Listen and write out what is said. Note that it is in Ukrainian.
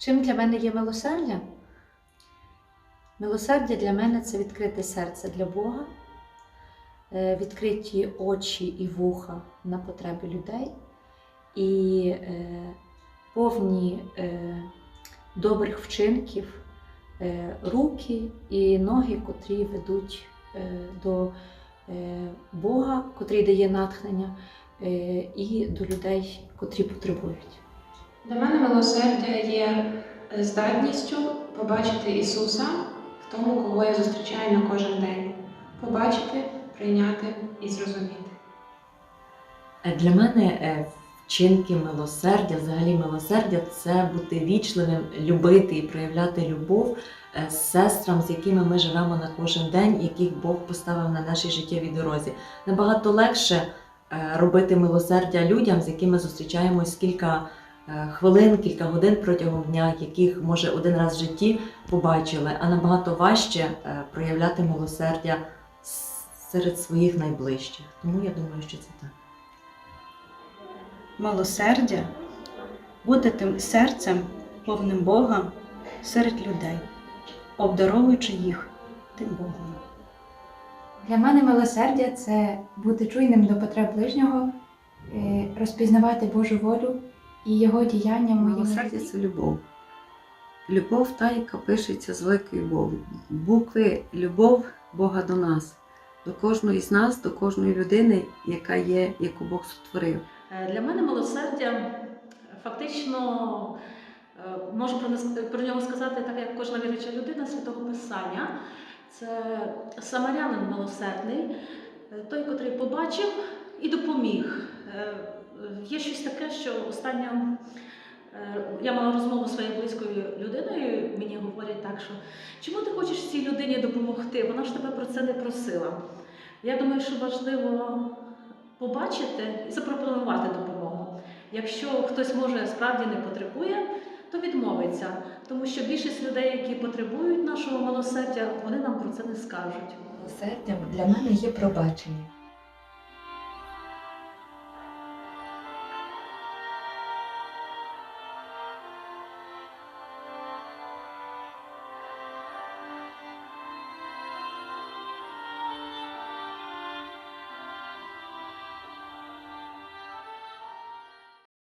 Чим для мене є милосердя? Милосердя для мене це відкрите серце для Бога, е, відкриті очі і вуха на потреби людей і е, повні е, добрих вчинків, руки і ноги, котрі ведуть до Бога, котрий дає натхнення, і до людей, котрі потребують. Для мене милосердя є е, здатністю побачити Ісуса в тому, кого я зустрічаю на кожен день. Побачити, прийняти і зрозуміти. Е, Для мене е, вчинки милосердя, взагалі милосердя це бути вічливим, любити і проявляти любов е, сестрам, з якими ми живемо на кожен день, яких Бог поставив на нашій життєвій дорозі. Набагато легше робити милосердя людям, з якими зустрічаємось кілька хвилин, кілька годин протягом дня, яких може один раз в житті побачили, а набагато важче е, проявляти милосердя серед своїх найближчих. Тому я думаю, що це так. милосердя, бути тим серцем, повним Бога серед людей, обдаровуючи їх тим Богом. Для мене милосердя це бути чуйним до потреб ближнього, е, розпізнавати Божу волю і його діяння моєму Милосердя це любов. Любов та, яка пишеться з великої бу- букви любов Бога до нас, до кожної з нас, до кожної людини, яка є, яку Бог сотворив. Е, Для мене милосердя фактично е, можу про нас- про нього сказати, так як кожна віруюча людина святого Писання. Це самарянин милосердний, е, той, котрий побачив і допоміг. Е, Є щось таке, що останньо е, я мала розмову зі своєю близькою людиною. Мені говорять так, що чому ти хочеш цій людині допомогти? Вона ж тебе про це не просила. Я думаю, що важливо побачити і запропонувати допомогу. Якщо хтось може справді не потребує, то відмовиться, тому що більшість людей, які потребують нашого милосердя, вони нам про це не скажуть. Милосердям для мене є пробачення.